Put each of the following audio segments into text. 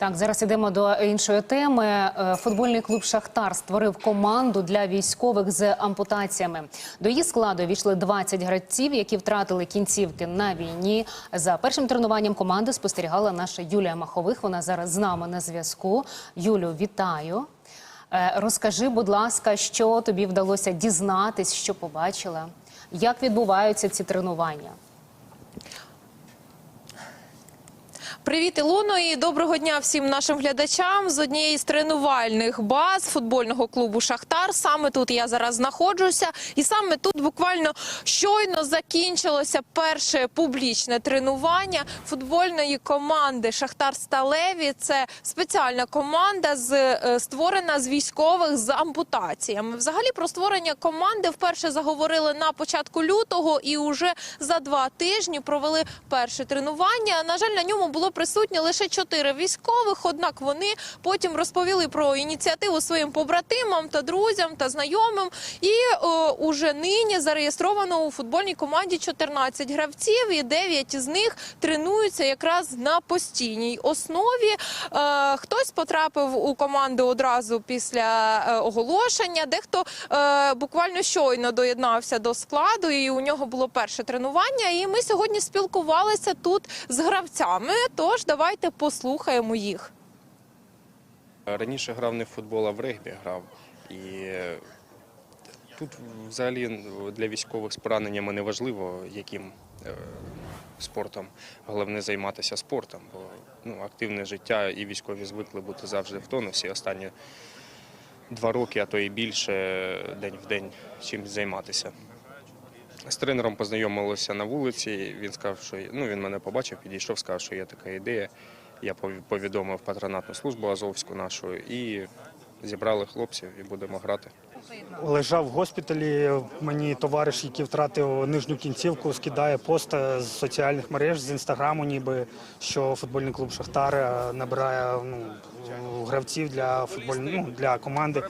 Так, зараз ідемо до іншої теми. Е, Футбольний клуб Шахтар створив команду для військових з ампутаціями. До її складу війшли 20 гравців, які втратили кінцівки на війні. За першим тренуванням команди спостерігала наша Юлія Махових. Вона зараз з нами на зв'язку. Юлю, вітаю. Е, Розкажи, будь ласка, що тобі вдалося дізнатись, що побачила, як відбуваються ці тренування? Привіт, Ілоно, і доброго дня всім нашим глядачам з однієї з тренувальних баз футбольного клубу Шахтар. Саме тут я зараз знаходжуся, і саме тут буквально щойно закінчилося перше публічне тренування футбольної команди Шахтар Сталеві. Це спеціальна команда з е, створена з військових з ампутаціями. Взагалі про створення команди вперше заговорили на початку лютого, і уже за два тижні провели перше тренування. На жаль, на ньому було присутні лише чотири військових. Однак вони потім розповіли про ініціативу своїм побратимам та друзям та знайомим. І е, уже нині зареєстровано у футбольній команді 14 гравців, і 9 з них тренуються якраз на постійній основі. Е, хтось потрапив у команду одразу після е, оголошення, дехто е, буквально щойно доєднався до складу, і у нього було перше тренування. І ми сьогодні спілкувалися тут з гравцями. Тож давайте послухаємо їх. Раніше грав не в футбол, а в регбі грав. І тут взагалі для військових з пораненнями не важливо, яким е, спортом. Головне займатися спортом, бо ну, активне життя і військові звикли бути завжди в тонусі. Останні два роки, а то і більше, день в день чимось займатися. З тренером познайомилися на вулиці. Він сказав, що ну він мене побачив, підійшов, сказав, що є така ідея. Я пові- повідомив патронатну службу Азовську нашу і зібрали хлопців і будемо грати. Лежав в госпіталі. Мені товариш, який втратив нижню кінцівку, скидає пост з соціальних мереж з інстаграму, ніби що футбольний клуб Шахтар набирає ну, гравців для футбольної ну, для команди.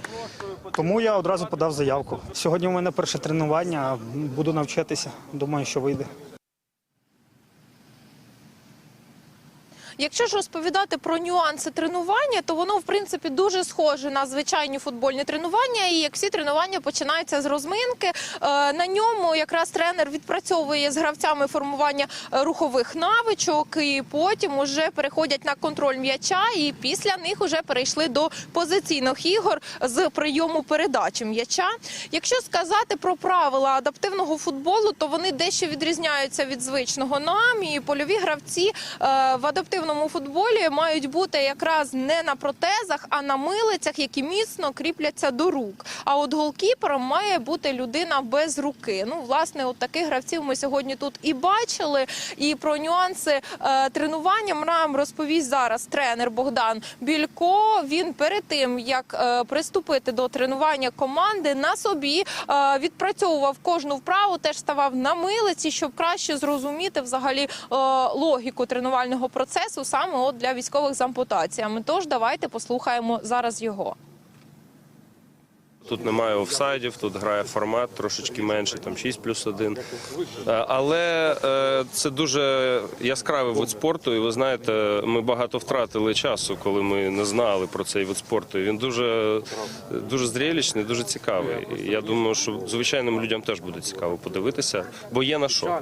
Тому я одразу подав заявку. Сьогодні у мене перше тренування. Буду навчатися. Думаю, що вийде. Якщо ж розповідати про нюанси тренування, то воно в принципі дуже схоже на звичайні футбольні тренування. І як всі тренування починаються з розминки, Е, на ньому якраз тренер відпрацьовує з гравцями формування е, рухових навичок, і потім уже переходять на контроль м'яча. І після них вже перейшли до позиційних ігор з прийому передачі м'яча. Якщо сказати про правила адаптивного футболу, то вони дещо відрізняються від звичного нам. І польові гравці е, в адаптивному футболі мають бути якраз не на протезах, а на милицях, які міцно кріпляться до рук. А от голкіпером має бути людина без руки. Ну, власне, от таких гравців ми сьогодні тут і бачили. І про нюанси е, тренування нам розповість зараз тренер Богдан Білько. Він перед тим як е, приступити до тренування команди на собі е, відпрацьовував кожну вправу, теж ставав на милиці, щоб краще зрозуміти взагалі е, логіку тренувального процесу саме от для військових з ампутаціями. Тож давайте послухаємо зараз його. Тут немає офсайдів, тут грає формат трошечки менше, там 6 плюс 1. Е, Але е, це дуже яскравий вид спорту, і ви знаєте, ми багато втратили часу, коли ми не знали про цей вид спорту. І Він дуже, дуже зрелищний, дуже цікавий. І я думаю, що звичайним людям теж буде цікаво подивитися, бо є на що.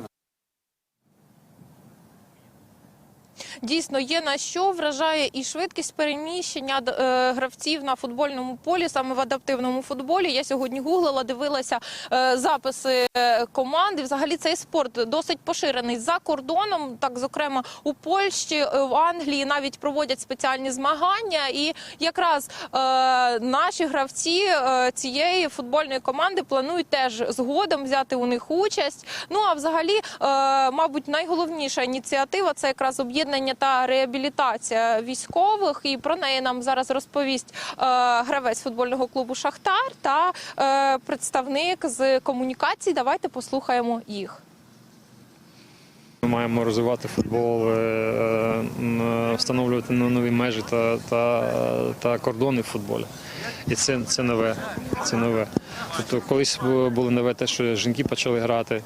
Дійсно, є на що вражає і швидкість переміщення е, гравців на футбольному полі, саме в адаптивному футболі. Я сьогодні гуглила, дивилася е, записи е, команди. Взагалі цей спорт досить поширений за кордоном. Так, зокрема, у Польщі, в Англії навіть проводять спеціальні змагання. І якраз наші гравці цієї футбольної команди планують теж згодом взяти у них участь. Ну а взагалі, мабуть, найголовніша ініціатива це якраз об'єднання та реабілітація військових. І про неї нам зараз розповість е, гравець футбольного клубу Шахтар та е, представник з комунікації. Давайте послухаємо їх. Ми маємо розвивати футбол, е, встановлювати нові межі та, та, та кордони в футболі. І це, це нове. Це нове. Тобто колись було нове те, що жінки почали грати.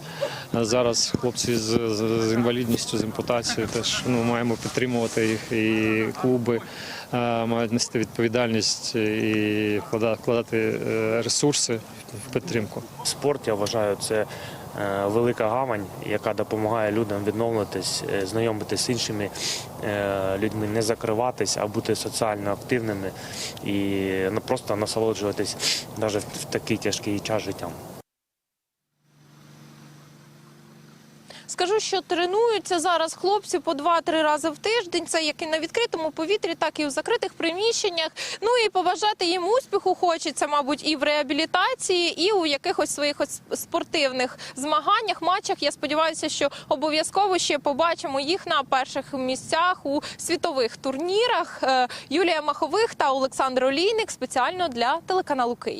Зараз хлопці з, з, з інвалідністю, з ампутацією теж ну, маємо підтримувати їх. І клуби мають нести відповідальність і вклада- вкладати е, ресурси в підтримку. Спорт, я вважаю, це е, велика гавань, яка допомагає людям відновлюватись, е, знайомитись з іншими е, людьми, не закриватись, а бути соціально активними і ну, просто насолоджуватись навіть в такий тяжкий час життям. Скажу, що тренуються зараз хлопці по 2-3 рази в тиждень. Це як і на відкритому повітрі, так і в закритих приміщеннях. Ну і побажати їм успіху хочеться, мабуть, і в реабілітації, і у якихось своїх спортивних змаганнях, матчах. Я сподіваюся, що обов'язково ще побачимо їх на перших місцях у світових турнірах. Е, Юлія Махових та Олександр Олійник спеціально для телеканалу Київ.